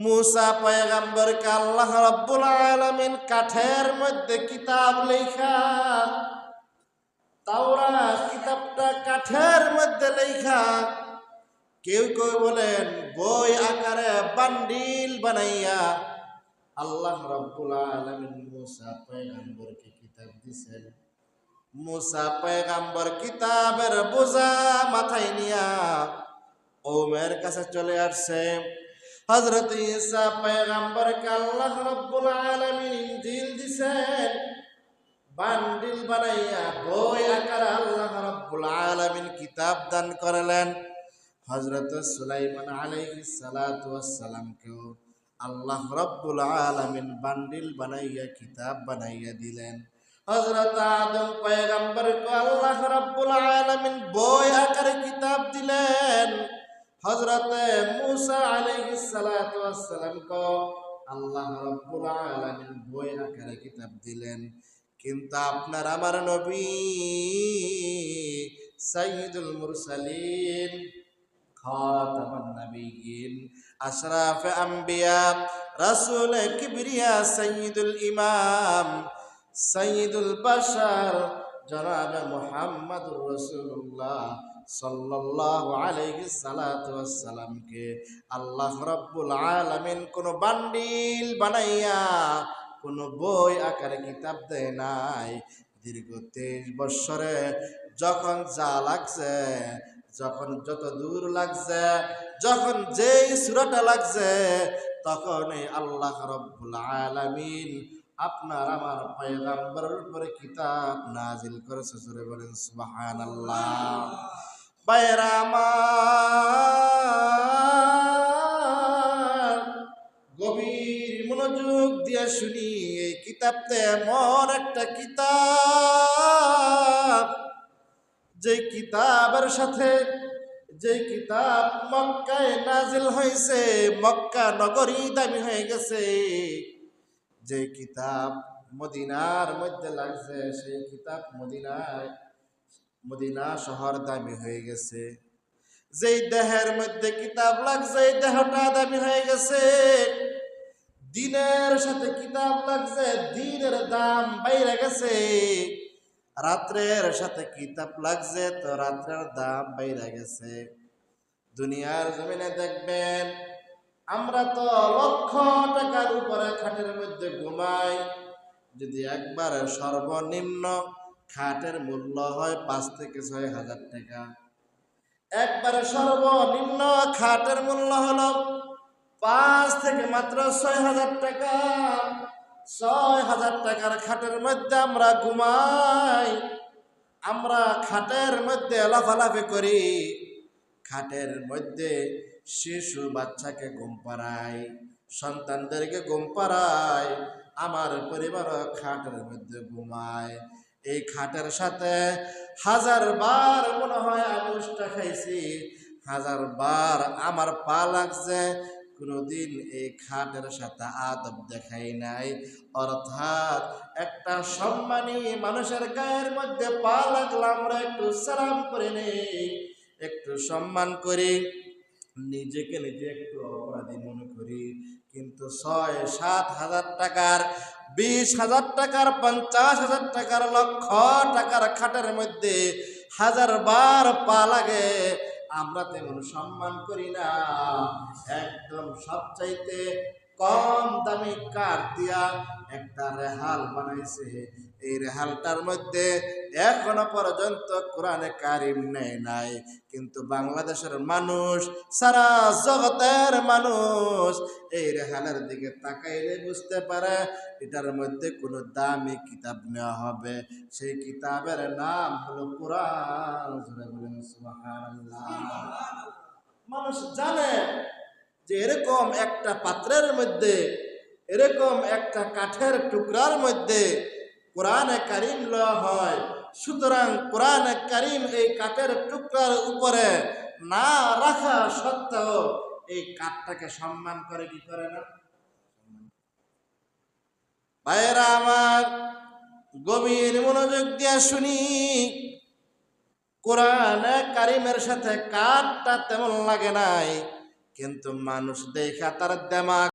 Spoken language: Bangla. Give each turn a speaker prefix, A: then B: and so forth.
A: মুসা পয়গাম্বরকে আল্লাহ রব্বুল আলামিন কাঠের মধ্যে কিতাব লেখা। তাওরা কিতাবটা কাঠের মধ্যে লেখা। কেউ কেউ বলেন, বই আকারে বান্ডিল বানাইয়া আল্লাহ রব্বুল আলামিন মুসা পয়গাম্বরকে কিতাব দিছেন। মুসা পয়গাম্বর কিতাবের বোঝা মাথায় নিয়া ওমের কাছে চলে আসছে। হজরত ঈসা পয়গাম্বরকে আল্লাহ রব্বুল আলামিন ইনজিল দিছেন, বান্ডিল বানাইয়া বই আকার আল্লাহ রব্বুল আলামিন কিতাব দান করলেন। হজরত সুলাইমান আলাইহিস সালাতু ওয়াসসালামকেও আল্লাহ রব্বুল আলামিন বান্ডিল বানাইয়া কিতাব বানাইয়া দিলেন। হজরত আদম পয়গম্বরকে আল্লাহ রব্বুল আলামিন বই আকারে কিতাব দিলেন। হজরত মুসা আলাইহিস সালাতু ওয়াসসালামকে আল্লাহ রব্বুল আলামিন বই আকারে কিতাব দিলেন। কিন্তু আপনার আমার নবী সাইয়্যিদুল মুরসালিন খাতামান নাবিয়িন আশরাফ আম্বিয়া রাসূল কিবরিয়া সাইয়্যিদুল ইমাম সাইয়্যিদুল বাশার জনাব মুহাম্মদুর রাসূলুল্লাহ সাল্লাল্লাহু আলাইহি সালাতু ওয়াসসালামকে আল্লাহ রাব্বুল আলামিন কোন বান্ডিল বানাইয়া, কোন বই আকারে কিতাব দেয় নাই। দীর্ঘ তেইশ বৎসরে যখন যা লাগছে, যখন যত দূর লাগছে, যখন যেই সুরাটা লাগছে, তখনই আল্লাহ রব্বুল আলামিন আপনার আমার পয়গাম্বরের উপরে কিতাব নাজিল করেছে। সুরে বলেন বাইরা আমার গভীর মনোযোগ দিয়ে শুনি, এই কিতাবটা এমন একটা কিতাব যে কিতাবের সাথে যে কিতাব মক্কায় নাজিল হয়েছে, মক্কা নগরী দামি হয়ে গেছে। যে কিতাব মদিনার মধ্যে লাগছে, সেই কিতাব মদিনায়, মদিনা শহর দামি হয়ে গেছে। যেই দেহের মধ্যে কিতাব লাগছে, এই দেহটা দামি হয়ে গেছে। দিনের সাথে কিতাব লাগছে, দিনের দাম বাইরে গেছে। রাত্রের সাথে কিতাব লাগছে, তো রাত্রের দাম বাইরে গেছে। দুনিয়ার জমিনে দেখবেন আমরা তো লক্ষ টাকার উপরে খাটের মধ্যে ঘুমাই। যদি একবার সর্বনিম্ন খাটের মূল্য হয় পাঁচ থেকে ছয় হাজার টাকা। একবারে সর্বনিম্ন খাটের মূল্য হলো পাঁচ থেকে মাত্র ছয় হাজার টাকা। ছয় হাজার টাকার খাটের মধ্যে আমরা ঘুমাই। আমরা খাটের মধ্যে লাফালাফি করি। খাটের মধ্যে শিশু বাচ্চাকে ঘুম পাড়াই সন্তানদেরকে ঘুম পাড়াই আমার পরিবারও খাটের মধ্যে ঘুমায়। এই খাটের সাথে হাজার বার মনে হয় আমি উষ্টা খাইছি, হাজার বার আমার পা লাগছে, কোনোদিন এই খাটের সাথে আদব দেখাই নাই। অর্থাৎ একটা সম্মানী মানুষের গায়ের মধ্যে পা লাগলে আমরা একটু সালাম করে নেই, একটু সম্মান করি। নিজেকে নিজে একটু অপরাধী মনে করি। কিন্তু ছয়, সাত হাজার টাকার, বিশ হাজার টাকার, পঞ্চাশ হাজার টাকার, লক্ষ টাকার খাটের মধ্যে হাজার বার পা লাগে। আমরা তেমন সম্মান করি না। একদম সবচাইতে কম দামি কাঠ দিয়া একটা রেহাল বানাইছে। এই রেহালটার মধ্যে এখনও পর্যন্ত কোরআনে কারিম নেই নাই। কিন্তু বাংলাদেশের মানুষ, সারা জগতের মানুষ এই রেহালের দিকে তাকাইলে বুঝতে পারে এটার মধ্যে কোনো দামি কিতাব নেওয়া হবে। সেই কিতাবের নাম হলো কোরআন। মানুষ জানে যে এরকম একটা পাত্রের মধ্যে, এরকম একটা কাঠের টুকরার মধ্যে কোরআনে কারিম লওয়া হয়। সুতরাং কোরআনে কারিম এই কাঠের টুকরার উপরে না রাখা সত্ত্বেও এই কাঠটাকে সম্মান করে কি করে না? ভাইয়েরা আমার, গভীর মনোযোগ দিয়ে শুনি। কোরআনে কারিমের সাথে কাঠটা তেমন লাগে নাই। কিন্তু মানুষ দেখা তার দেমাগ